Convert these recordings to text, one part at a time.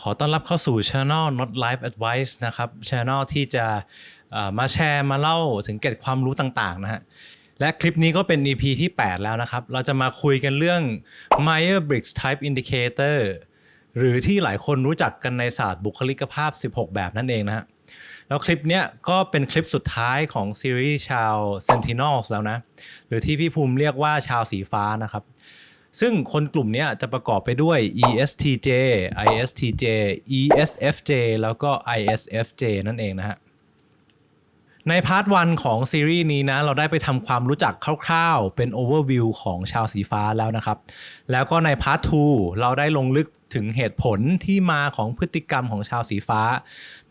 ขอต้อนรับเข้าสู่ Channel Not Life Advice นะครับ Channel ที่จะมาแชร์มาเล่าถึงเกร็ดความรู้ต่างๆนะฮะและคลิปนี้ก็เป็น EP ที่ 8 แล้วนะครับ เราจะมาคุยกันเรื่อง Myers-Briggs Type Indicator หรือที่หลายคนรู้จักกันในศาสตร์บุคลิกภาพ 16 แบบนั่นเองนะฮะแล้วคลิปเนี้ยก็เป็นคลิปสุดท้ายของซีรีส์ชาว Sentinels แล้วนะ หรือที่พี่ภูมิเรียกว่าชาวสีฟ้านะครับ ซึ่งคนกลุ่มนี้จะประกอบไปด้วย ESTJ ISTJ ESFJ แล้วก็ ISFJ นั่นเองนะฮะ ในพาร์ทวันของซีรีส์นี้นะ เราได้ไปทำความรู้จักคร่าวๆ เป็น overview ของชาวสีฟ้าแล้วนะครับ แล้วก็ในพาร์ท2เราได้ลงลึกถึงเหตุผลที่มาของพฤติกรรมของชาวสีฟ้า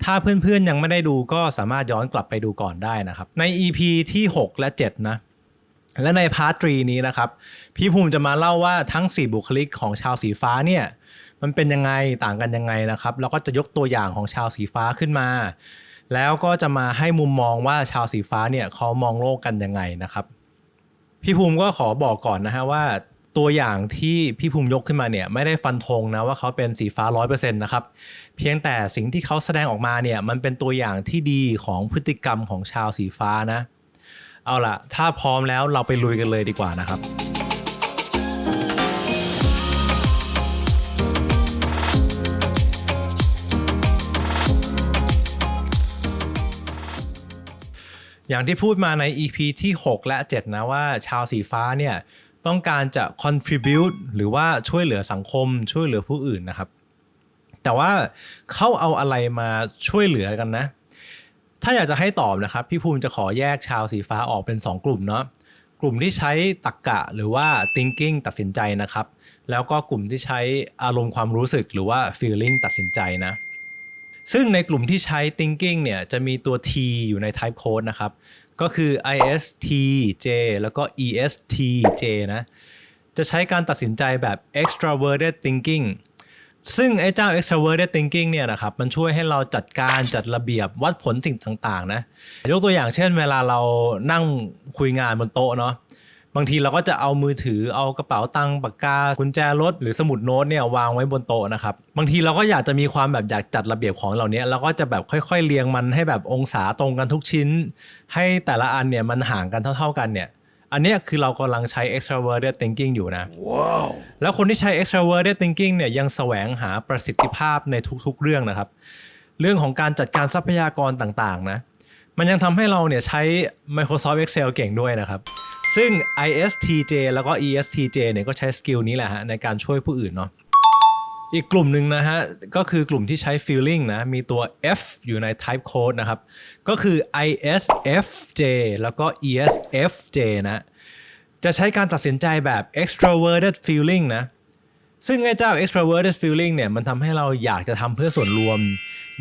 ถ้าเพื่อนๆยังไม่ได้ดูก็สามารถย้อนกลับไปดูก่อนได้นะครับ ใน EP ที่ 6 และ 7 นะ และในพาร์ทตรีนี้นะครับ พี่ภูมิจะมาเล่าว่าทั้ง 4 บุคลิกของชาวสีฟ้าเนี่ยมันเป็นยังไงต่างกันยังไงนะครับ แล้วก็จะยกตัวอย่างของชาวสีฟ้าขึ้นมา แล้วก็จะมาให้มุมมองว่าชาวสีฟ้าเนี่ยเขามองโลกกันยังไงนะครับ พี่ภูมิก็ขอบอกก่อนนะฮะว่าตัวอย่างที่พี่ภูมิยกขึ้นมาเนี่ยไม่ได้ฟันธงนะว่าเขาเป็นสีฟ้า100%นะครับเพียงแต่สิ่งที่เขาแสดงออกมาเนี่ยมันเป็นตัวอย่างที่ดีของพฤติกรรมของชาวสีฟ้านะ เอาล่ะ ถ้าพร้อมแล้วเราไปลุยกันเลยดีกว่านะครับ อย่างที่พูดมาใน EP ที่ 6 และ 7 นะว่าชาวสีฟ้าเนี่ย ต้องการจะ contribute หรือว่าช่วยเหลือสังคมช่วยเหลือผู้อื่นนะครับ แต่ว่าเขาเอาอะไรมาช่วยเหลือกันนะ ถ้าอยากจะให้ตอบนะครับ พี่ภูมิจะขอแยกชาวสีฟ้าออกเป็น 2 กลุ่มเนาะกลุ่มที่ใช้ตรรกะหรือว่า thinking ตัดสินใจนะครับ แล้วก็กลุ่มที่ใช้อารมณ์ความรู้สึกหรือว่า feeling ตัดสินใจนะ ซึ่งในกลุ่มที่ใช้ thinking เนี่ยจะมีตัว T อยู่ใน type code นะครับ ก็คือ ISTJ แล้วก็ ESTJ นะ จะใช้การตัดสินใจแบบ extroverted thinking ซึ่งไอ้เจ้า extroverted thinking เนี่ยนะครับมันช่วยให้เราจัดการจัดระเบียบวัดผลสิ่งต่างๆนะยกตัวอย่างเช่น เวลาเรานั่งคุยงานบนโต๊ะเนาะบางทีเราก็จะเอามือถือเอากระเป๋าตังค์ปากกากุญแจรถหรือสมุดโน้ตเนี่ยวางไว้บนโต๊ะนะครับบางทีเราก็อยากจะมีความแบบอยากจัดระเบียบของเหล่านี้เราก็จะแบบค่อย ๆเรียงมันให้แบบองศาตรงกันทุกชิ้น ให้แต่ละอันเนี่ยมันห่างกันเท่า ๆกันเนี่ย อันเนี้ยคือเรากำลังใช้ extroverted thinking อยู่นะแล้วคนที่ใช้ extroverted thinking เนี่ยยังแสวงหาประสิทธิภาพในทุกๆเรื่องนะครับ เรื่องของการจัดการทรัพยากรต่างๆนะมันยังทำให้เราเนี่ยใช้ Microsoft Excel เก่งด้วยนะครับ ซึ่ง ISTJ แล้วก็ ESTJ เนี่ยก็ใช้สกิลนี้แหละฮะในการช่วยผู้อื่นเนาะ อีกกลุ่มหนึ่งนะฮะ ก็คือกลุ่มที่ใช้ feeling นะ มีตัว F อยู่ใน type code นะครับ ก็คือ ISFJ แล้วก็ ESFJ นะ จะใช้การตัดสินใจแบบ extroverted feeling นะ ซึ่งไอ้เจ้า extroverted feeling เนี่ย มันทำให้เราอยากจะทำเพื่อส่วนรวม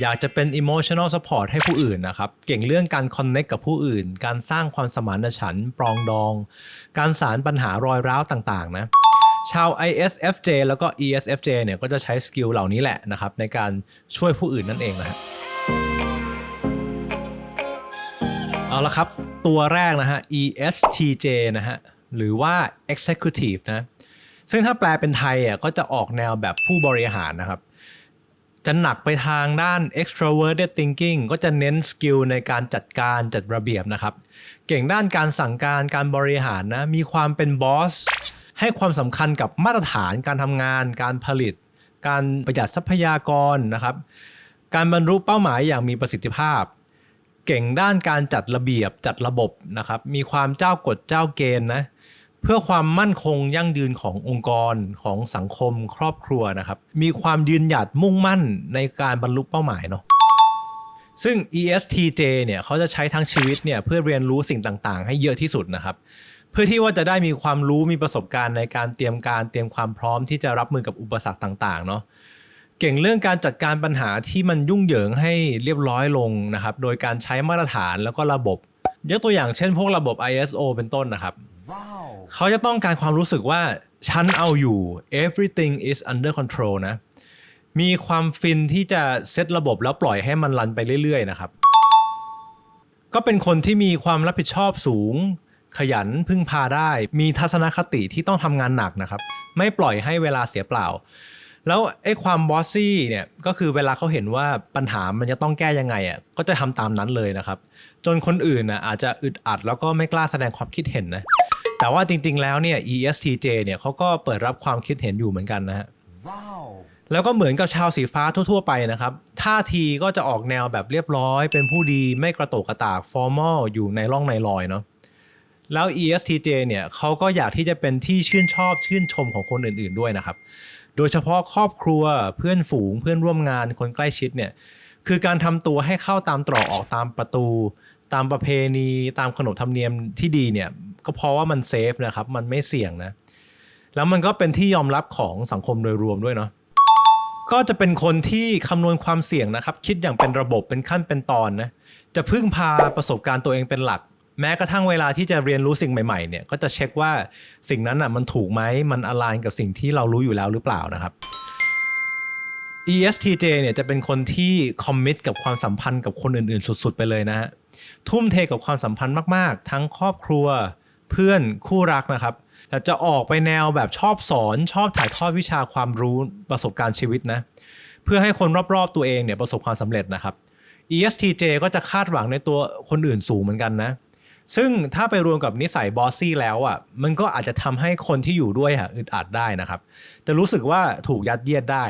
อยากจะเป็น emotional support ให้ผู้อื่นนะครับ เก่งเรื่องการ connect กับผู้อื่น การสร้างความสมานฉันท์ปรองดอง การสารปัญหารอยร้าวต่างๆ นะ ชาว ISFJ แล้วก็ ESFJ เนี่ยก็จะใช้สกิลเหล่านี้แหละนะครับในการช่วยผู้อื่นนั่นเองนะฮะเอาละครับตัวแรกนะฮะ ESTJ นะฮะหรือว่า Executive นะซึ่งถ้าแปลเป็นไทยอะก็จะออกแนวแบบผู้บริหารนะครับ จะหนักไปทางด้าน extroverted thinking ก็จะเน้นสกิลในการจัดการจัดระเบียบนะครับ เก่งด้านการสั่งการการบริหารนะ มีความเป็นบอส ให้ความสำคัญกับมาตรฐานการทำงาน การผลิต การประหยัดทรัพยากรนะครับ การบรรลุเป้าหมายอย่างมีประสิทธิภาพ เก่งด้านการจัดระเบียบจัดระบบนะครับ มีความเจ้ากฎเจ้าเกณฑ์นะเพื่อความมั่นคงยั่งยืนขององค์กรของสังคมครอบครัวนะครับ มีความยืนหยัดมุ่งมั่นในการบรรลุเป้าหมายเนาะซึ่ง ESTJ เนี่ยเขาจะใช้ทั้งชีวิตเนี่ยเพื่อเรียนรู้สิ่งต่างๆ ให้เยอะที่สุดนะครับ พื่อที่ว่าจะได้มีความรู้มีประสบการณ์ในการเตรียมการเตรียมความพร้อมที่จะรับมือกับอุปสรรคต่างๆเนาะเก่งเรื่องการจัดการปัญหาที่มันยุ่งเหยิงให้เรียบร้อยลงนะครับ โดยการใช้มาตรฐานแล้วก็ระบบ ยกตัวอย่างเช่นพวกระบบ ISO เป็นต้นนะครับเขาจะต้องการความรู้สึกว่า ฉันเอาอยู่ everything is under control นะ มีความฟินที่จะเซตระบบแล้วปล่อยให้มันรันไปเรื่อยๆนะครับ ก็เป็นคนที่มีความรับผิดชอบสูง ขยันพึ่งพาได้ มีทัศนคติที่ต้องทำงานหนักนะครับ ไม่ปล่อยให้เวลาเสียเปล่า แล้วไอ้ความบอสซี่เนี่ยก็คือเวลาเขาเห็นว่าปัญหามันจะต้องแก้ยังไงอะก็จะทำตามนั้นเลยนะครับ จนคนอื่นน่ะอาจจะอึดอัดแล้วก็ไม่กล้าแสดงความคิดเห็นนะแต่ว่าจริง ๆ แล้วเนี่ย ESTJ เนี่ยเขาก็เปิดรับความคิดเห็นอยู่เหมือนกันนะฮะ Wow. แล้วก็เหมือนกับชาวสีฟ้าทั่ว ๆ ไปนะครับ ท่าทีก็จะออกแนวแบบเรียบร้อย เป็นผู้ดีไม่กระโตกกระตากฟอร์มอลอยู่ในร่องในรอยเนาะ แล้ว ESTJ เนี่ยเขาก็อยากที่จะเป็นที่ชื่นชอบชื่นชมของคนอื่นๆด้วยนะครับ โดยเฉพาะครอบครัวเพื่อนฝูงเพื่อนร่วมงานคนใกล้ชิดเนี่ยคือการทำตัวให้เข้าตามตรอกออกตามประตู ตามประเพณีตามขนบธรรมเนียมที่ดีเนี่ยก็เพราะว่ามันเซฟนะครับมันไม่เสี่ยงนะแล้วมันก็เป็นที่ยอมรับของสังคมโดยรวมด้วยเนาะก็จะเป็นคนที่คำนวณความเสี่ยงนะครับ คิดอย่างเป็นระบบเป็นขั้นเป็นตอนนะจะพึ่งพาประสบการณ์ตัวเองเป็นหลัก แม้กระทั่งเวลาที่จะเรียนรู้สิ่งใหม่ๆเนี่ยก็จะเช็คว่าสิ่งนั้นอะมันถูกไหมมันอ l ไลน์กับสิ่งที่เรารู้อยู่แล้วหรือเปล่านะครับ ESTJ เนี่ยจะเป็นคนที่คอมมิตกับความสัมพันธ์กับคนอื่นๆ สุด ๆ ไปเลยนะฮะทุ่มเทกับความสัมพันธ์มากๆ ทั้งครอบครัวเพื่อนคู่รักนะครับแต่จะออกไปแนวแบบชอบสอนชอบถ่ายทอดวิชาความรู้ประสบการณ์ชีวิตนะเพื่อให้คนรอบๆตัวเองเนี่ยประสบความสำเร็จนะครับ ESTJ ก็จะคาดหวังในตัวคนอื่นสูงเหมือนกันนะ ซึ่งถ้าไปรวมกับนิสัยบอสซี่แล้วอะมันก็อาจจะทำให้คนที่อยู่ด้วยอะอึดอัดได้นะครับ จะรู้สึกว่าถูกยัดเยียดได้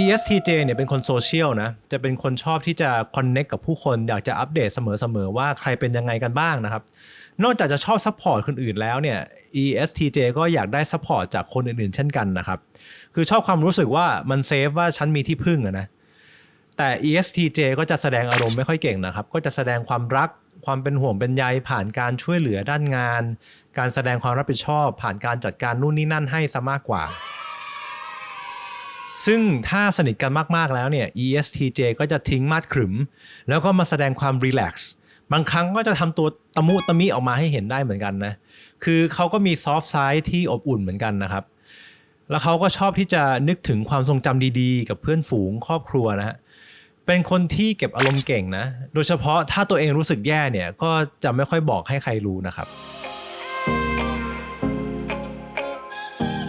ESTJ เนี่ยเป็นคนโซเชียลนะ จะเป็นคนชอบที่จะคอนเน็กกับผู้คน อยากจะอัปเดตเสมอๆว่าใครเป็นยังไงกันบ้างนะครับ นอกจากจะชอบซัพพอร์ตคนอื่นแล้วเนี่ย ESTJ ก็อยากได้ซัพพอร์ตจากคนอื่นๆ เช่นกันนะครับ คือชอบความรู้สึกว่ามันเซฟว่าฉันมีที่พึ่งอะนะ แต่ ESTJ ก็จะแสดงอารมณ์ไม่ค่อยเก่งนะครับ ก็จะแสดงความรัก ความเป็นห่วงเป็นใยผ่านการช่วยเหลือด้านงาน การแสดงความรับผิดชอบ ผ่านการจัดการนู่นนี่นั่นให้ซะมากกว่า ซึ่งถ้าสนิทกันมากๆแล้วเนี่ย ESTJ ก็จะทิ้งมาดขรึม แล้วก็มาแสดงความรีแลกซ์บางครั้งก็จะทำตัวตะมุตะมิออกมาให้เห็นได้เหมือนกันนะ คือเขาก็มีซอฟต์ไซด์ที่อบอุ่นเหมือนกันนะครับ แล้วเขาก็ชอบที่จะนึกถึงความทรงจำดีๆ กับเพื่อนฝูงครอบครัวนะฮะเเป็นคนที่เก็บอารมณ์เก่งนะ โดยเฉพาะถ้าตัวเองรู้สึกแย่เนี่ย ก็จะไม่ค่อยบอกให้ใครรู้นะครับ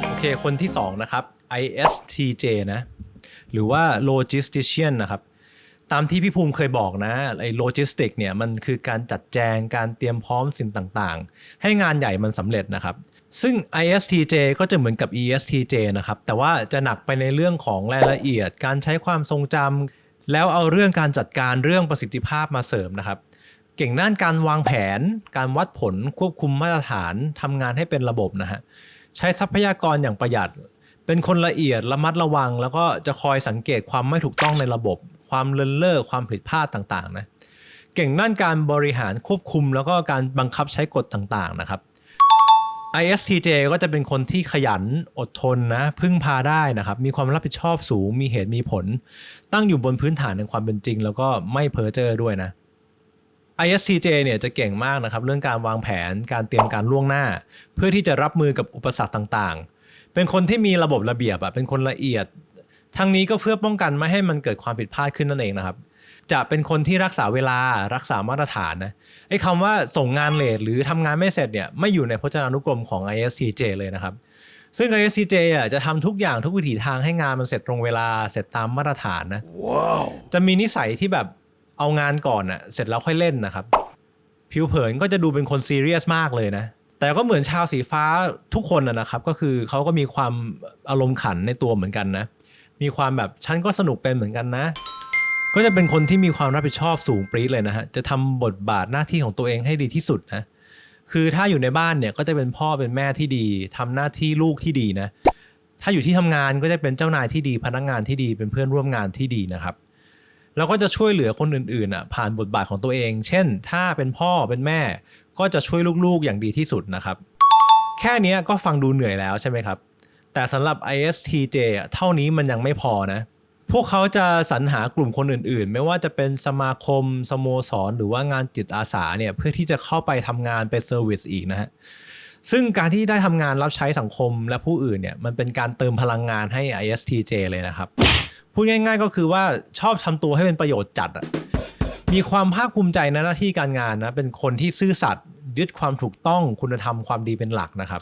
โอเค คนที่ 2 นะครับ ISTJ นะ หรือว่า logistician นะครับตามที่พี่ภูมิเคยบอกนะไอ้ logistic เนี่ยมันคือการจัดแจงการเตรียมพร้อมสิ่งต่างๆ ให้งานใหญ่มันสำเร็จนะครับ ซึ่ง ISTJ ก็จะเหมือนกับ ESTJ นะครับ แต่ว่าจะหนักไปในเรื่องของรายละเอียด การใช้ความทรงจำ แล้วเอาเรื่องการจัดการเรื่องประสิทธิภาพมาเสริมนะครับ เก่งด้านการวางแผน การวัดผลควบคุมมาตรฐานทำงานให้เป็นระบบนะฮะใช้ทรัพยากรอย่างประหยัด เป็นคนละเอียดระมัดระวัง แล้วก็จะคอยสังเกตความไม่ถูกต้องในระบบ ความเลินเล่อความผิดพลาดต่างๆนะเก่งด้านการบริหารควบคุมแล้วก็การบังคับใช้กฎต่างๆนะครับ ISTJ ก็จะเป็นคนที่ขยันอดทนนะพึ่งพาได้นะครับ มีความรับผิดชอบสูง มีเหตุมีผล ตั้งอยู่บนพื้นฐานในความเป็นจริง แล้วก็ไม่เพ้อเจ้อด้วยนะ ISTJ เนี่ยจะเก่งมากนะครับเรื่องการวางแผนการเตรียมการล่วงหน้า เพื่อที่จะรับมือกับอุปสรรคต่างๆ เป็นคนที่มีระบบระเบียบอะเป็นคนละเอียด ทั้งนี้ก็เพื่อป้องกันไม่ให้มันเกิดความผิดพลาดขึ้นนั่นเองนะครับ จะเป็นคนที่รักษาเวลารักษามาตรฐานนะไอ้คำว่าส่งงานเลทหรือทำงานไม่เสร็จเนี่ยไม่อยู่ในพจนานุกรมของ ISTJ เลยนะครับ ซึ่ง ISTJ อะจะทำทุกอย่างทุกวิถีทางให้งานมันเสร็จตรงเวลาเสร็จตามมาตรฐานนะ Wow. จะมีนิสัยที่แบบเอางานก่อนอะเสร็จแล้วค่อยเล่นนะครับ ผิวเผินก็จะดูเป็นคนซีเรียสมากเลยนะแต่ก็เหมือนชาวสีฟ้าทุกคนนะนะครับ ก็คือเขาก็มีความอารมณ์ขันในตัวเหมือนกันนะ มีความแบบฉันก็สนุกเป็นเหมือนกันนะ ก็จะเป็นคนที่มีความรับผิดชอบสูงปรี๊ดเลยนะฮะ จะทำบทบาทหน้าที่ของตัวเองให้ดีที่สุดนะ คือถ้าอยู่ในบ้านเนี่ยก็จะเป็นพ่อเป็นแม่ที่ดีทำหน้าที่ลูกที่ดีนะ ถ้าอยู่ที่ทำงานก็จะเป็นเจ้านายที่ดีพนักงานที่ดีเป็นเพื่อนร่วมงานที่ดีนะครับ แล้วก็จะช่วยเหลือคนอื่นๆอะผ่านบทบาทของตัวเอง เช่น ถ้าเป็นพ่อเป็นแม่ ก็จะช่วยลูกๆอย่างดีที่สุดนะครับ แค่นี้ก็ฟังดูเหนื่อยแล้วใช่ไหมครับ แต่สำหรับ ISTJ เท่านี้มันยังไม่พอนะ พวกเขาจะสรรหากลุ่มคนอื่นๆ ไม่ว่าจะเป็นสมาคมสโมสร หรือว่างานจิตอาสาเนี่ยเพื่อที่จะเข้าไปทำงานไปเซอร์วิสอีกนะฮะซึ่งการที่ได้ทำงานรับใช้สังคมและผู้อื่นเนี่ยมันเป็นการเติมพลังงานให้ ISTJ เลยนะครับ พูดง่ายๆก็คือว่าชอบทำตัวให้เป็นประโยชน์จัดอะมีความภาคภูมิใจในหน้าที่การงานนะเป็นคนที่ซื่อสัตย์ยึดความถูกต้องคุณธรรมความดีเป็นหลักนะครับ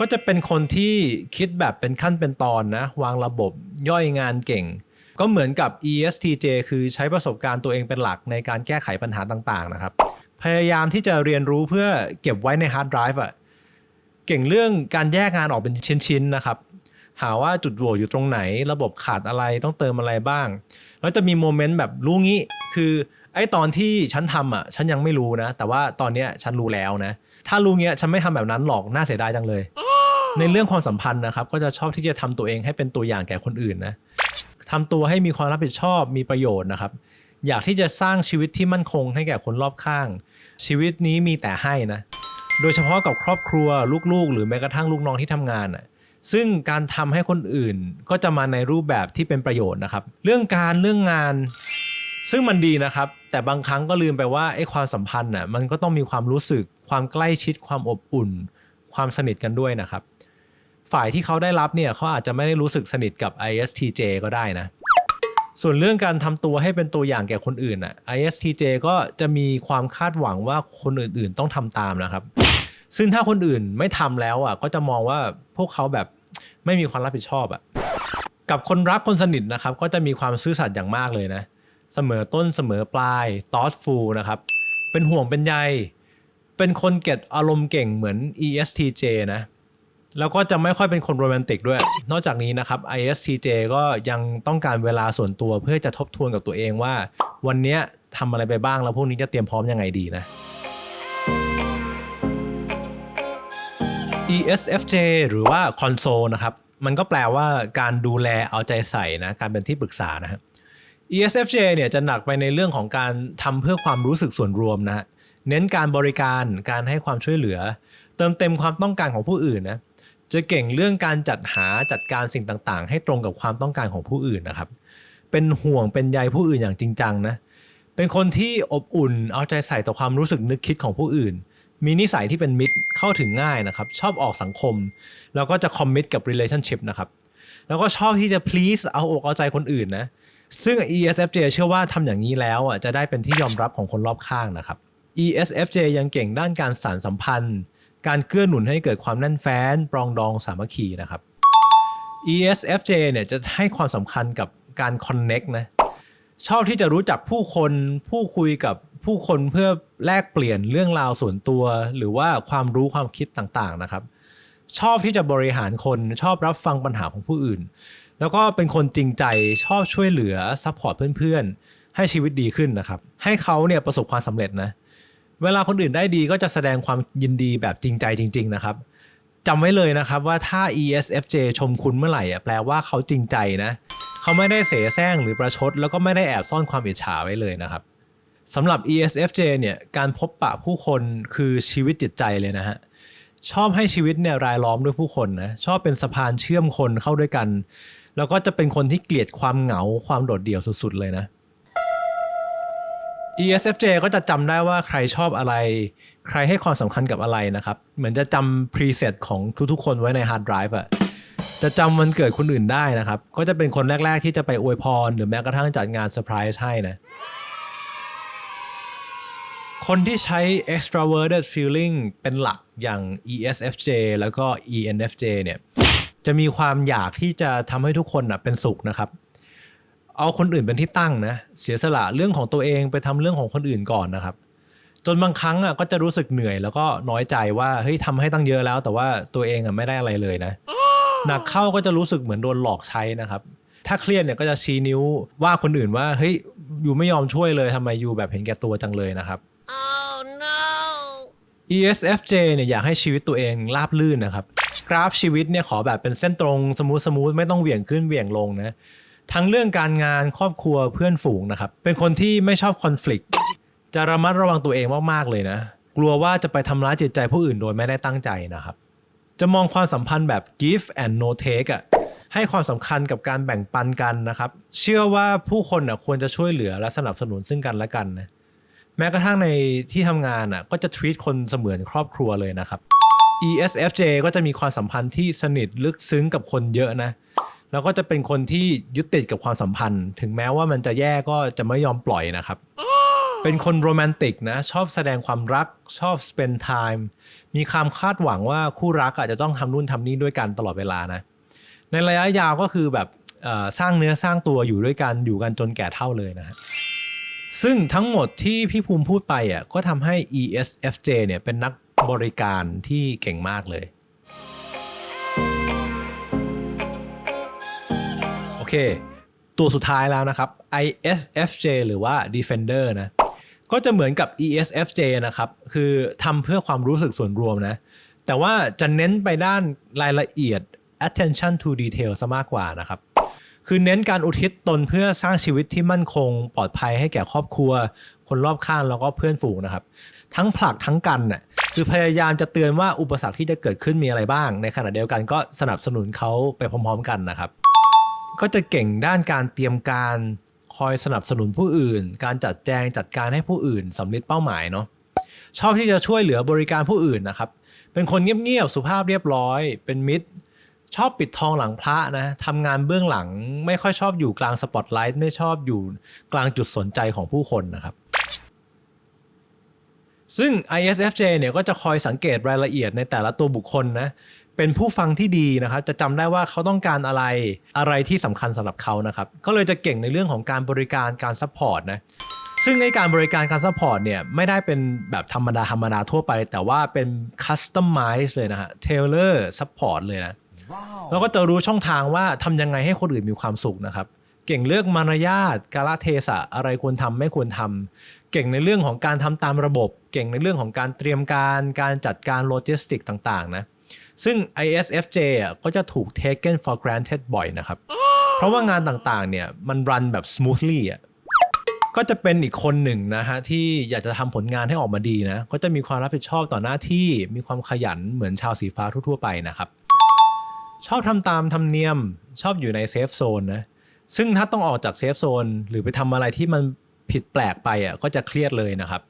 ก็จะเป็นคนที่คิดแบบเป็นขั้นเป็นตอนนะ วางระบบย่อยงานเก่ง ก็เหมือนกับ ESTJ คือใช้ประสบการณ์ตัวเองเป็นหลักในการแก้ไขปัญหาต่างๆนะครับ พยายามที่จะเรียนรู้เพื่อเก็บไว้ในฮาร์ดไดรฟ์อะเก่งเรื่องการแยกงานออกเป็นชิ้นๆนะครับหาว่าจุดโหว่อยู่ตรงไหน ระบบขาดอะไรต้องเติมอะไรบ้าง แล้วจะมีโมเมนต์แบบรู้งี้ คือไอ้ตอนที่ฉันทำอะฉันยังไม่รู้นะ แต่ว่าตอนเนี้ยฉันรู้แล้วนะ ถ้ารู้เงี้ยฉันไม่ทำแบบนั้นหรอกน่าเสียดายจังเลย ในเรื่องความสัมพันธ์นะครับ ก็จะชอบที่จะทำตัวเองให้เป็นตัวอย่างแก่คนอื่นนะทำตัวให้มีความรับผิดชอบมีประโยชน์นะครับ อยากที่จะสร้างชีวิตที่มั่นคงให้แก่คนรอบข้าง ชีวิตนี้มีแต่ให้นะโดยเฉพาะกับครอบครัวลูกๆ หรือแม้กระทั่งลูกน้องที่ทำงานอะซึ่งการทำให้คนอื่นก็จะมาในรูปแบบที่เป็นประโยชน์นะครับ เรื่องการเรื่องงาน ซึ่งมันดีนะครับ แต่บางครั้งก็ลืมไปว่าไอ้ความสัมพันธ์น่ะมันก็ต้องมีความรู้สึก ความใกล้ชิดความอบอุ่น ความสนิทกันด้วยนะครับ ฝ่ายที่เขาได้รับเนี่ยเขาอาจจะไม่ได้รู้สึกสนิทกับ ISTJ ก็ได้นะ ส่วนเรื่องการทำตัวให้เป็นตัวอย่างแก่คนอื่นอะ ISTJ ก็จะมีความคาดหวังว่าคนอื่นๆ ต้องทำตามนะครับ ซึ่งถ้าคนอื่นไม่ทำแล้วอะก็จะมองว่าพวกเขาแบบไม่มีความรับผิดชอบอะกับคนรักคนสนิทนะครับ ก็จะมีความซื่อสัตย์อย่างมากเลยนะ เสมอต้นเสมอปลาย thoughtful นะครับ เป็นห่วงเป็นใย เป็นคนเก็ตอารมณ์เก่งเหมือน ESTJ นะ แล้วก็จะไม่ค่อยเป็นคนโรแมนติกด้วย นอกจากนี้นะครับ ISTJ ก็ยังต้องการเวลาส่วนตัวเพื่อจะทบทวนกับตัวเองว่า วันนี้ทำอะไรไปบ้างแล้วพวกนี้จะเตรียมพร้อมยังไงดีนะ ESFJ หรือว่า console นะครับ มันก็แปลว่าการดูแลเอาใจใส่นะ การเป็นที่ปรึกษานะฮะ ESFJ เนี่ยจะหนักไปในเรื่องของการทำเพื่อความรู้สึกส่วนรวมนะฮะ เน้นการบริการการให้ความช่วยเหลือ เติมเต็มความต้องการของผู้อื่นนะจะเก่งเรื่องการจัดหาจัดการสิ่งต่างๆ ให้ตรงกับความต้องการของผู้อื่นนะครับ เป็นห่วงเป็นใยผู้อื่นอย่างจริงจังนะเป็นคนที่อบอุ่นเอาใจใส่ต่อความรู้สึกนึกคิดของผู้อื่น มีนิสัยที่เป็นมิตรเข้าถึงง่ายนะครับ ชอบออกสังคม แล้วก็จะคอมมิตกับ relationship นะครับแล้วก็ชอบที่จะ please เอาอกเอาใจคนอื่นนะซึ่ง ESFJ เชื่อว่าทำอย่างนี้แล้วอะจะได้เป็นที่ยอมรับของคนรอบข้างนะครับ ESFJ ยังเก่งด้านการสานสัมพันธ์ การเกื้อหนุนให้เกิดความแน่นแฟ้น ปรองดองสามัคคีนะครับ ESFJ เนี่ยจะให้ความสำคัญกับการ connect นะ ชอบที่จะรู้จักผู้คนผู้คุยกับผู้คนเพื่อแลกเปลี่ยนเรื่องราวส่วนตัว หรือว่าความรู้ความคิดต่างๆนะครับ ชอบที่จะบริหารคนชอบรับฟังปัญหาของผู้อื่น แล้วก็เป็นคนจริงใจชอบช่วยเหลือซัพพอร์ตเพื่อนๆให้ชีวิตดีขึ้นนะครับ ให้เขาเนี่ยประสบความสำเร็จนะ เวลาคนอื่นได้ดีก็จะแสดงความยินดีแบบจริงใจจริง ๆ นะครับจำไว้เลยนะครับว่าถ้า ESFJ ชมคุณเมื่อไหร่อะแปลว่าเขาจริงใจนะเขาไม่ได้เสแสร้งหรือประชด แล้วก็ไม่ได้แอบซ่อนความอิจฉาไว้เลยนะครับสำหรับ ESFJ เนี่ยการพบปะผู้คนคือชีวิตจิตใจเลยนะฮะชอบให้ชีวิตเนี่ยรายล้อมด้วยผู้คนนะชอบเป็นสะพานเชื่อมคนเข้าด้วยกัน แล้วก็จะเป็นคนที่เกลียดความเหงาความโดดเดี่ยวสุดๆเลยนะ ESFJ ก็จะจำได้ว่าใครชอบอะไร ใครให้ความสำคัญกับอะไรนะครับ เหมือนจะจำ preset ของทุกๆ คนไว้ใน hard drive อะจะจำวันเกิดคนอื่นได้นะครับ ก็จะเป็นคนแรก ๆ ที่จะไปอวยพร หรือแม้กระทั่งจัดงานเซอร์ไพรส์ให้นะ คนที่ใช้ extroverted feeling เป็นหลักอย่าง ESFJ แล้วก็ ENFJ เนี่ย จะมีความอยากที่จะทำให้ทุกคนนะเป็นสุขนะครับ เอาคนอื่นเป็นที่ตั้งนะเสียสละเรื่องของตัวเองไปทำเรื่องของคนอื่นก่อนนะครับ จนบางครั้งอะก็จะรู้สึกเหนื่อย แล้วก็น้อยใจว่าเฮ้ยทำให้ตั้งเยอะแล้ว แต่ว่าตัวเองอะไม่ได้อะไรเลยนะหนักเข้าก็จะรู้สึกเหมือนโดนหลอกใช้นะครับถ้าเครียดเนี่ยก็จะชี้นิ้วว่าคนอื่นว่าเฮ้ยอยู่ไม่ยอมช่วยเลยทำไมอยู่แบบเห็นแก่ตัวจังเลยนะครับ Oh no! ESFJ เนี่ยอยากให้ชีวิตตัวเองราบลื่นนะครับ กราฟชีวิตเนี่ยขอแบบเป็นเส้นตรงสมูทสมูทไม่ต้องเหวี่ยงขึ้นเหวี่ยงลงนะ ทั้งเรื่องการงานครอบครัวเพื่อนฝูงนะครับ เป็นคนที่ไม่ชอบคอน FLICT จะระมัดระวังตัวเองมากๆเลยนะ กลัวว่าจะไปทำร้ายจิตใจผู้อื่นโดยไม่ได้ตั้งใจนะครับ จะมองความสัมพันธ์แบบ give and no take อะให้ความสำคัญกับการแบ่งปันกันนะครับ เชื่อว่าผู้คนอะควรจะช่วยเหลือและสนับสนุนซึ่งกันและกันนะแม้กระทั่งในที่ทำงานอะก็จะ treat คนเสมือนครอบครัวเลยนะครับ ESFJ ก็จะมีความสัมพันธ์ที่สนิทลึกซึ้งกับคนเยอะนะ แล้วก็จะเป็นคนที่ยึดติดกับความสัมพันธ์ ถึงแม้ว่ามันจะแย่ก็จะไม่ยอมปล่อยนะครับ เป็นคนโรแมนติกนะ ชอบแสดงความรักชอบ spend time มีความคาดหวังว่าคู่รักอาจจะต้องทำนู่นทำนี่ด้วยกันตลอดเวลานะ ในระยะยาวก็คือแบบเอ่อสร้างเนื้อสร้างตัวอยู่ด้วยกันอยู่กันจนแก่เท่าเลยนะฮะซึ่งทั้งหมดที่พี่ภูมิพูดไปอะก็ทำให้ ESFJ เนี่ยเป็นนักบริการที่เก่งมากเลย เค ตัวสุดท้ายแล้วนะครับ ISFJ หรือว่า Defender นะก็จะเหมือนกับ ESFJ นะครับ คือทำเพื่อความรู้สึกส่วนรวมนะ แต่ว่าจะเน้นไปด้านรายละเอียด attention to detail ซะมากกว่านะครับ คือเน้นการอุทิศตนเพื่อสร้างชีวิตที่มั่นคง ปลอดภัยให้แก่ครอบครัว คนรอบข้างแล้วก็เพื่อนฝูงนะครับ ทั้งผลักทั้งกันน่ะ คือพยายามจะเตือนว่าอุปสรรคที่จะเกิดขึ้นมีอะไรบ้าง ในขณะเดียวกันก็สนับสนุนเขาไปพร้อม ๆ กันนะครับ ก็จะเก่งด้านการเตรียมการคอยสนับสนุนผู้อื่น การจัดแจงจัดการให้ผู้อื่นสำเร็จเป้าหมายเนาะชอบที่จะช่วยเหลือบริการผู้อื่นนะครับ เป็นคนเงียบๆสุภาพเรียบร้อย เป็นมิตร ชอบปิดทองหลังพระนะทำงานเบื้องหลังไม่ค่อยชอบอยู่กลางสปอตไลท์ไม่ชอบอยู่กลางจุดสนใจของผู้คนนะครับซึ่ง ISFJ เนี่ยก็จะคอยสังเกตรายละเอียดในแต่ละตัวบุคคลนะเป็นผู้ฟังที่ดีนะครับจะจำได้ว่าเขาต้องการอะไรอะไรที่สำคัญสำหรับเขานะครับก็เลยจะเก่งในเรื่องของการบริการการซัพพอร์ตนะซึ่งในการบริการการซัพพอร์ตเนี่ยไม่ได้เป็นแบบธรรมดาธรรมดาทั่วไป แต่ว่าเป็นคัสตอมไมซ์เลยนะฮะเทเลอร์ซัพพอร์ตเลยนะแล้วก็จะรู้ช่องทางว่าทำยังไงให้คนอื่นมีความสุขนะครับ เก่งเรื่องมารยาทกาลเทศะอะไรควรทำไม่ควรทำเก่งในเรื่องของการทำตามระบบ เก่งในเรื่องของการเตรียมการการจัดการโลจิสติกต่างๆนะ ซึ่ง ISFJ อะก็จะถูก taken for granted บ่อยนะครับ เพราะว่างานต่างๆเนี่ยมันรันแบบ smoothly อะก็จะเป็นอีกคนหนึ่งนะฮะที่อยากจะทำผลงานให้ออกมาดีนะ ก็จะมีความรับผิดชอบต่อหน้าที่มีความขยันเหมือนชาวสีฟ้าทั่วๆไปนะครับ ชอบทำตามธรรมเนียมชอบอยู่ในเซฟโซนนะซึ่งถ้าต้องออกจากเซฟโซนหรือไปทำอะไรที่มันผิดแปลกไปอะก็จะเครียดเลยนะครับ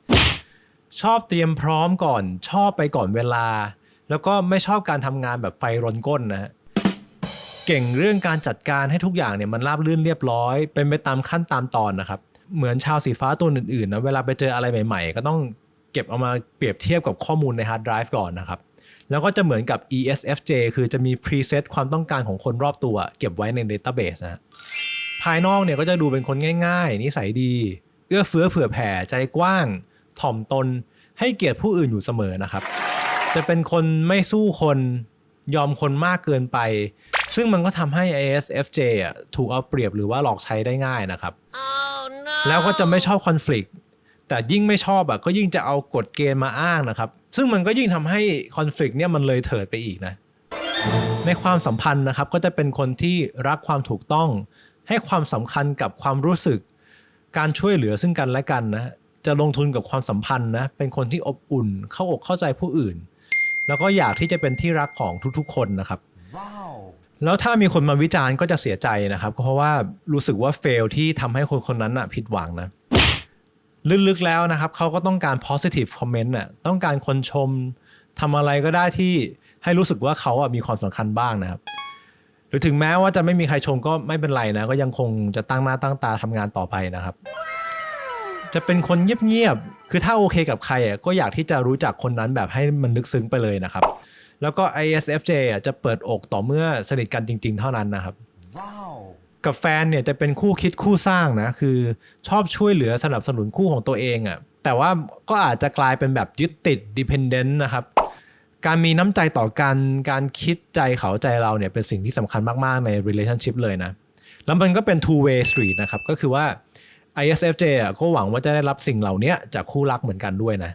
ชอบเตรียมพร้อมก่อนชอบไปก่อนเวลา แล้วก็ไม่ชอบการทำงานแบบไฟรนก้นนะฮะเก่งเรื่องการจัดการให้ทุกอย่างเนี่ยมันราบรื่นเรียบร้อย เป็นไปตามขั้นตามตอนนะครับ เหมือนชาวสีฟ้าตัวอื่นๆนะเวลาไปเจออะไรใหม่ๆ ก็ต้องเก็บเอามาเปรียบเทียบกับข้อมูลในฮาร์ดไดรฟ์ก่อนนะครับ แล้วก็จะเหมือนกับ ESFJ คือจะมีพรีเซตความต้องการของคนรอบตัว เก็บไว้ใน Database นะภายนอกเนี่ยก็จะดูเป็นคนง่าย ๆ นิสัยดี เอื้อเฟื้อเผื่อแผ่ใจกว้าง ถ่อมตนให้เกียรติผู้อื่นอยู่เสมอนะครับ จะเป็นคนไม่สู้คนยอมคนมากเกินไป ซึ่งมันก็ทำให้ ISFJ อะถูกเอาเปรียบหรือว่าหลอกใช้ได้ง่ายนะครับแล้วก็จะไม่ชอบคอน FLICT แต่ยิ่งไม่ชอบอะก็ยิ่งจะเอากฎเกณฑ์มาอ้างนะครับ ซึ่งมันก็ยิ่งทำให้คอน FLICT เนี่ยมันเลยเถิดไปอีกนะ ในความสัมพันธ์นะครับก็จะเป็นคนที่รักความถูกต้อง ให้ความสำคัญกับความรู้สึก การช่วยเหลือซึ่งกันและกันนะจะลงทุนกับความสัมพันธ์นะเป็นคนที่อบอุ่นเข้าอกเข้าใจผู้อื่น แล้วก็อยากที่จะเป็นที่รักของทุกๆ คนนะครับแล้วถ้ามีคนมาวิจารณ์ก็จะเสียใจนะครับเพราะว่ารู้สึกว่าเฟลที่ทำให้คนคนนั้นน่ะผิดหวังนะลึกๆแล้วนะครับเขาก็ต้องการ positive comment น่ะต้องการคนชมทำอะไรก็ได้ที่ให้รู้สึกว่าเขาอะมีความสำคัญบ้างนะครับ หรือถึงแม้ว่าจะไม่มีใครชมก็ไม่เป็นไรนะ ก็ยังคงจะตั้งหน้าตั้งตาทำงานต่อไปนะครับ จะเป็นคนเงียบๆ คือถ้าโอเคกับใครอะก็อยากที่จะรู้จักคนนั้นแบบให้มันลึกซึ้งไปเลยนะครับ แล้วก็ ISFJ อะจะเปิดอกต่อเมื่อสนิทกันจริง ๆ เท่านั้นนะครับ กับแฟนเนี่ยจะเป็นคู่คิดคู่สร้างนะ คือชอบช่วยเหลือสนับสนุนคู่ของตัวเองอะ่ะ แต่ว่าก็อาจจะกลายเป็นแบบยึดติด dependent นะครับ การมีน้ำใจต่อกัน การคิดใจเขาใจเราเนี่ยเป็นสิ่งที่สำคัญมากๆใน relationship เลยนะ แล้วมันก็เป็น two way street นะครับ ก็คือว่า ISFJ อะก็หวังว่าจะได้รับสิ่งเหล่านี้จากคู่รักเหมือนกันด้วยนะ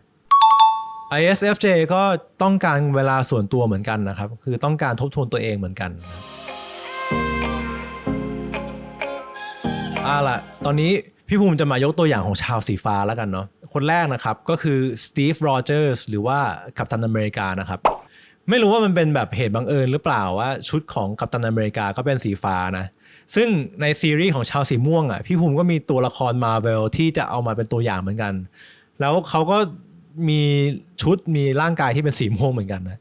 ISFJ ก็ต้องการเวลาส่วนตัวเหมือนกันนะครับ คือต้องการทบทวนตัวเองเหมือนกันนะเอาล่ะ ตอนนี้พี่ภูมิจะมายกตัวอย่างของชาวสีฟ้าแล้วกันเนาะ คนแรกนะครับก็คือสตีฟโรเจอร์สหรือว่ากัปตันอเมริกานะครับ ไม่รู้ว่ามันเป็นแบบเหตุบังเอิญหรือเปล่าว่าชุดของกัปตันอเมริกาก็เป็นสีฟ้านะ ซึ่งในซีรีส์ของชาวสีม่วงอะพี่ภูมิก็มีตัวละครมาเวลที่จะเอามาเป็นตัวอย่างเหมือนกัน แล้วเขาก็มีชุดมีร่างกายที่เป็นสีม่วงเหมือนกันนะ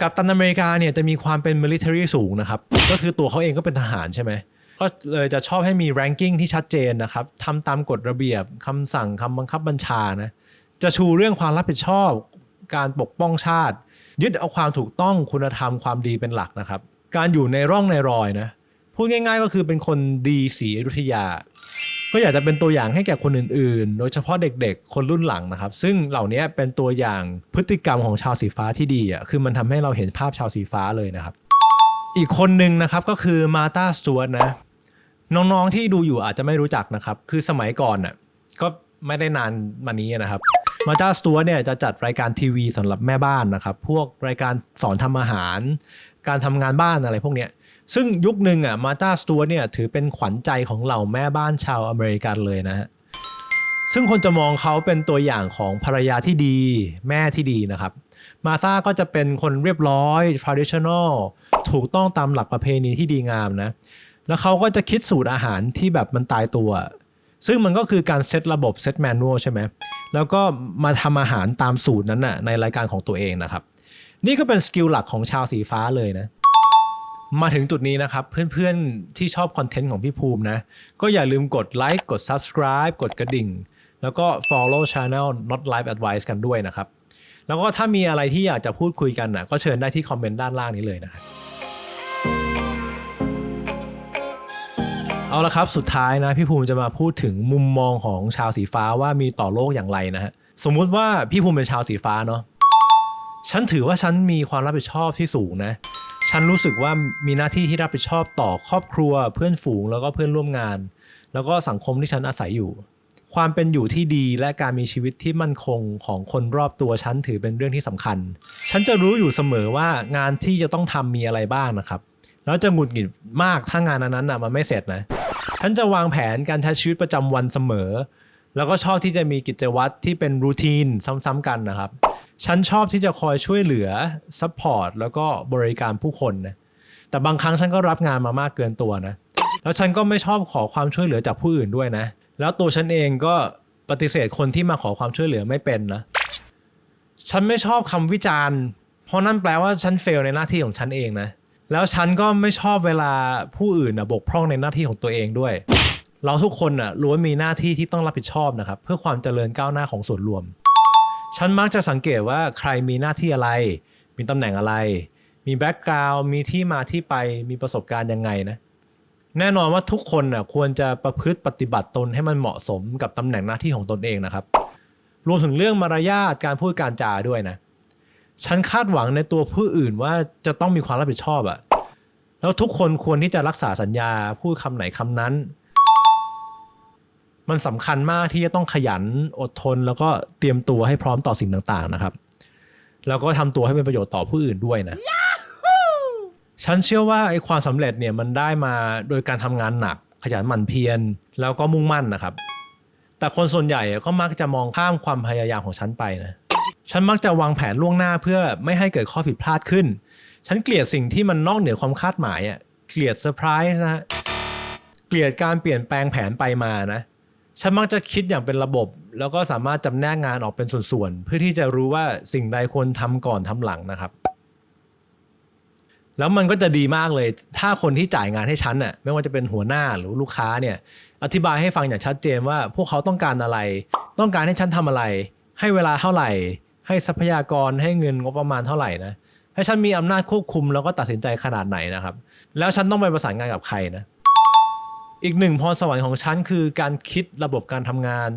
กัปตันอเมริกาเนี่ยจะมีความเป็น military สูงนะครับ ก็คือตัวเขาเองก็เป็นทหารใช่ไหมก็เลยจะชอบให้มี ranking ที่ชัดเจนนะครับทำตามกฎระเบียบคำสั่งคำบังคับบัญชานะจะชูเรื่องความรับผิดชอบการปกป้องชาติ ยึดเอาความถูกต้องคุณธรรมความดีเป็นหลักนะครับ การอยู่ในร่องในรอยนะ พูดง่าย ๆ ก็คือเป็นคนดีสีอยุธยา ก็อยากจะเป็นตัวอย่างให้แก่คนอื่นๆ โดยเฉพาะเด็กๆ คนรุ่นหลังนะครับ ซึ่งเหล่านี้เป็นตัวอย่างพฤติกรรมของชาวสีฟ้าที่ดีอะคือมันทำให้เราเห็นภาพชาวสีฟ้าเลยนะครับ อีกคนหนึ่งนะครับก็คือมาตาส w ว r นะน้องๆที่ดูอยู่อาจจะไม่รู้จักนะครับ คือสมัยก่อนน่ะก็ไม่ได้นานมานี้นะครับมาตาส w ว r เนี่ยจะจัดรายการทีวีสำหรับแม่บ้านนะครับ พวกรายการสอนทำอาหาร การทำงานบ้านอะไรพวกเนี้ย ซึ่งยุคหนึ่งอะมาตาส w วเนี่ยถือเป็นขวัญใจของเหล่าแม่บ้านชาวอเมริกันเลยนะฮะซึ่งคนจะมองเขาเป็นตัวอย่างของภรรยาที่ดี แม่ที่ดีนะครับ มาธาก็จะเป็นคนเรียบร้อย traditional ถูกต้องตามหลักประเพณีที่ดีงามนะ แล้วเขาก็จะคิดสูตรอาหารที่แบบมันตายตัว ซึ่งมันก็คือการเซตระบบเซตแมนนวลใช่ไหม แล้วก็มาทำอาหารตามสูตรนั้นน่ะในรายการของตัวเองนะครับ นี่ก็เป็นสกิลหลักของชาวสีฟ้าเลยนะ มาถึงจุดนี้นะครับ เพื่อนๆที่ชอบคอนเทนต์ของพี่ภูมินะ ก็อย่าลืมกดไลค์กด subscribe กดกระดิ่ง แล้วก็ follow channel not life advice กันด้วยนะครับ แล้วก็ถ้ามีอะไรที่อยากจะพูดคุยกันนะก็เชิญได้ที่คอมเมนต์ด้านล่างนี้เลยนะครับเอาละครับ สุดท้ายนะพี่ภูมิจะมาพูดถึงมุมมองของชาวสีฟ้าว่ามีต่อโลกอย่างไรนะฮะสมมุติว่าพี่ภูมิเป็นชาวสีฟ้าเนาะฉันถือว่าฉันมีความรับผิดชอบที่สูงนะ ฉันรู้สึกว่ามีหน้าที่ที่รับผิดชอบต่อครอบครัว เพื่อนฝูงแล้วก็เพื่อนร่วมงาน แล้วก็สังคมที่ฉันอาศัยอยู่ ความเป็นอยู่ที่ดีและการมีชีวิตที่มั่นคงของคนรอบตัวฉันถือเป็นเรื่องที่สำคัญ ฉันจะรู้อยู่เสมอว่างานที่จะต้องทำมีอะไรบ้างนะครับแล้วจะหงุดหงิดมากถ้างานนั้นน่ะมันไม่เสร็จนะฉันจะวางแผนการใช้ชีวิตประจำวันเสมอ แล้วก็ชอบที่จะมีกิจวัตรที่เป็นรูทีนซ้ำๆกันนะครับ ฉันชอบที่จะคอยช่วยเหลือซัพพอร์ตแล้วก็บริการผู้คนนะแต่บางครั้งฉันก็รับงานมามากเกินตัวนะ แล้วฉันก็ไม่ชอบขอความช่วยเหลือจากผู้อื่นด้วยนะ แล้วตัวฉันเองก็ปฏิเสธคนที่มาขอความช่วยเหลือไม่เป็นนะ ฉันไม่ชอบคำวิจารณ์ เพราะนั่นแปลว่าฉันเฟลในหน้าที่ของฉันเองนะ แล้วฉันก็ไม่ชอบเวลาผู้อื่นนะบกพร่องในหน้าที่ของตัวเองด้วย เราทุกคนน่ะล้วนมีหน้าที่ที่ต้องรับผิดชอบนะครับ เพื่อความเจริญก้าวหน้าของส่วนรวม ฉันมักจะสังเกตว่าใครมีหน้าที่อะไร มีตำแหน่งอะไร มีแบ็กกราวด์มีที่มาที่ไปมีประสบการณ์ยังไงนะแน่นอนว่าทุกคนน่ะควรจะประพฤติปฏิบัติตนให้มันเหมาะสมกับตำแหน่งหน้าที่ของตนเองนะครับ รวมถึงเรื่องมารยาทการพูดการจาด้วยนะ ฉันคาดหวังในตัวผู้อื่นว่าจะต้องมีความรับผิดชอบอะแล้วทุกคนควรที่จะรักษาสัญญาพูดคำไหนคำนั้น มันสำคัญมากที่จะต้องขยันอดทน แล้วก็เตรียมตัวให้พร้อมต่อสิ่งต่างๆนะครับ แล้วก็ทำตัวให้เป็นประโยชน์ต่อผู้อื่นด้วยนะ ฉันเชื่อว่าไอ้ความสำเร็จเนี่ยมันได้มาโดยการทำงานหนัก ขยันหมั่นเพียรแล้วก็มุ่งมั่นนะครับ แต่คนส่วนใหญ่ก็มักจะมองข้ามความพยายามของฉันไปนะฉันมักจะวางแผนล่วงหน้าเพื่อไม่ให้เกิดข้อผิดพลาดขึ้น ฉันเกลียดสิ่งที่มันนอกเหนือความคาดหมายอะ เกลียดเซอร์ไพรส์นะฮะเกลียดการเปลี่ยนแปลงแผนไปมานะ ฉันมักจะคิดอย่างเป็นระบบ แล้วก็สามารถจำแนกงานออกเป็นส่วนๆ เพื่อที่จะรู้ว่าสิ่งใดควรทำก่อนทำหลังนะครับ แล้วมันก็จะดีมากเลย ถ้าคนที่จ่ายงานให้ฉันน่ะไม่ว่าจะเป็นหัวหน้าหรือลูกค้าเนี่ย อธิบายให้ฟังอย่างชัดเจนว่า พวกเขาต้องการอะไร ต้องการให้ฉันทำอะไร ให้เวลาเท่าไหร่ ให้ทรัพยากรให้เงินงบประมาณเท่าไหร่นะให้ฉันมีอำนาจควบคุมแล้วก็ตัดสินใจขนาดไหนนะครับ แล้วฉันต้องไปประสานงานกับใครนะ อีกหนึ่งพรสวรรค์ของฉันคือการคิดระบบการทำงาน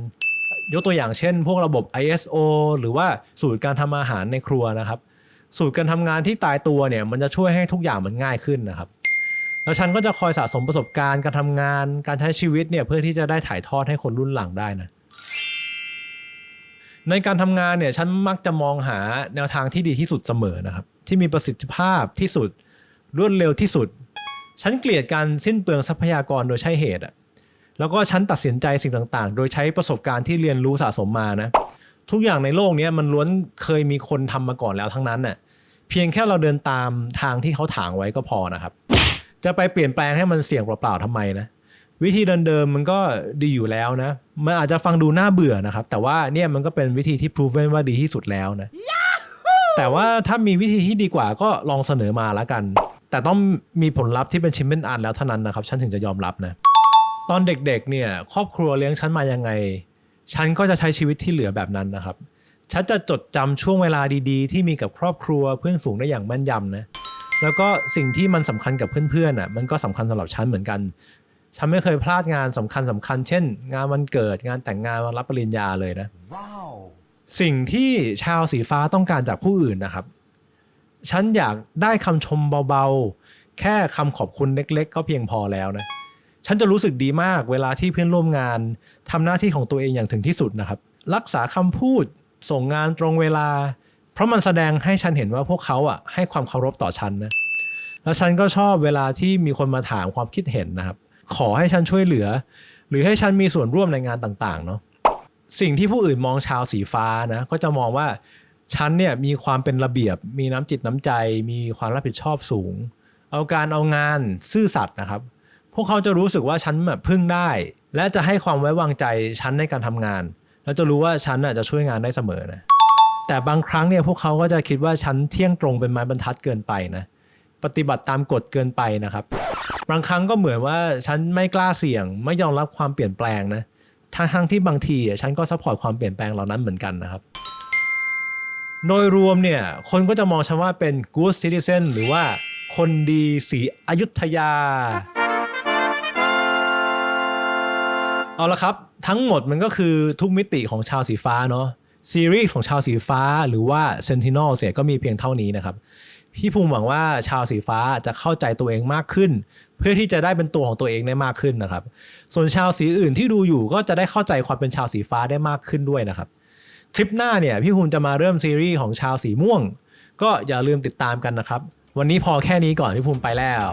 ยกตัวอย่างเช่น พวกระบบ ISO หรือว่าสูตรการทำอาหารในครัวนะครับ สูตรการทำงานที่ตายตัวเนี่ยมันจะช่วยให้ทุกอย่างมันง่ายขึ้นนะครับ แล้วฉันก็จะคอยสะสมประสบการณ์การทำงาน การใช้ชีวิตเนี่ยเพื่อที่จะได้ถ่ายทอดให้คนรุ่นหลังได้นะในการทำงานเนี่ยฉันมักจะมองหาแนวทางที่ดีที่สุดเสมอนะครับ ที่มีประสิทธิภาพที่สุดรวดเร็วที่สุด ฉันเกลียดการสิ้นเปลืองทรัพยากรโดยใช่เหตุอะแล้วก็ฉันตัดสินใจสิ่งต่างๆ โดยใช้ประสบการณ์ที่เรียนรู้สะสมมานะ ทุกอย่างในโลกนี้มันล้วนเคยมีคนทำมาก่อนแล้วทั้งนั้นน่ะ เพียงแค่เราเดินตามทางที่เขาถางไว้ก็พอนะครับ จะไปเปลี่ยนแปลงให้มันเสี่ยงเปล่าๆทำไมนะ วิธีเดิมๆมันก็ดีอยู่แล้วนะ มันอาจจะฟังดูน่าเบื่อนะครับ แต่ว่าเนี่ยมันก็เป็นวิธีที่ proven ว่าดีที่สุดแล้วนะ แต่ว่าถ้ามีวิธีที่ดีกว่าก็ลองเสนอมาแล้วกัน แต่ต้องมีผลลัพธ์ที่เป็นชิ้นเป็นอันแล้วเท่านั้นนะครับ ฉันถึงจะยอมรับนะ ตอนเด็กๆเนี่ยครอบครัวเลี้ยงฉันมายังไง ฉันก็จะใช้ชีวิตที่เหลือแบบนั้นนะครับ ฉันจะจดจำช่วงเวลาดีๆ ที่มีกับครอบครัวเพื่อนฝูงได้อย่างแม่นยำนะแล้วก็สิ่งที่มันสำคัญกับเพื่อนๆอะมันก็สำคัญสำหรับฉันเหมือนกัน ฉันไม่เคยพลาดงานสำคัญสำคัญ เช่น งานวันเกิดงานแต่งงานวันรับปริญญาเลยนะ Wow. สิ่งที่ชาวสีฟ้าต้องการจากผู้อื่นนะครับ ฉันอยากได้คำชมเบาๆ แค่คำขอบคุณเล็กๆ ก็เพียงพอแล้วนะ ฉันจะรู้สึกดีมากเวลาที่เพื่อนร่วมงานทำหน้าที่ของตัวเองอย่างถึงที่สุดนะครับ รักษาคำพูดส่งงานตรงเวลา เพราะมันแสดงให้ฉันเห็นว่าพวกเขาอะให้ความเคารพต่อฉันนะแล้วฉันก็ชอบเวลาที่มีคนมาถามความคิดเห็นนะครับ ขอให้ฉันช่วยเหลือ หรือให้ฉันมีส่วนร่วมในงานต่างๆเนาะสิ่งที่ผู้อื่นมองชาวสีฟ้านะก็จะมองว่า ฉันเนี่ยมีความเป็นระเบียบ มีน้ำจิตน้ำใจ มีความรับผิดชอบสูง เอาการเอางานซื่อสัตย์นะครับ พวกเขาจะรู้สึกว่าฉันแบบพึ่งได้ และจะให้ความไว้วางใจฉันในการทำงาน แล้วจะรู้ว่าฉันน่ะจะช่วยงานได้เสมอนะแต่บางครั้งเนี่ยพวกเขาก็จะคิดว่าฉันเที่ยงตรงเป็นไม้บรรทัดเกินไปนะปฏิบัติตามกฎเกินไปนะครับ บางครั้งก็เหมือนว่าฉันไม่กล้าเสี่ยง ไม่ยอมรับความเปลี่ยนแปลงนะทั้งที่บางทีอะฉันก็ซัพพอร์ตความเปลี่ยนแปลงเหล่านั้นเหมือนกันนะครับ โดยรวมเนี่ย คนก็จะมองฉันว่าเป็น good citizen หรือว่าคนดีสีอยุธยา เอาละครับ ทั้งหมดมันก็คือทุกมิติของชาวสีฟ้าเนาะซีรีส์ของชาวสีฟ้าหรือว่า Sentinel เสียก็มีเพียงเท่านี้นะครับ พี่ภูมิหวังว่าชาวสีฟ้าจะเข้าใจตัวเองมากขึ้น เพื่อที่จะได้เป็นตัวของตัวเองได้มากขึ้นนะครับ ส่วนชาวสีอื่นที่ดูอยู่ก็จะได้เข้าใจความเป็นชาวสีฟ้าได้มากขึ้นด้วยนะครับ คลิปหน้าเนี่ยพี่ภูมิจะมาเริ่มซีรีส์ของชาวสีม่วง ก็อย่าลืมติดตามกันนะครับ วันนี้พอแค่นี้ก่อนพี่ภูมิไปแล้ว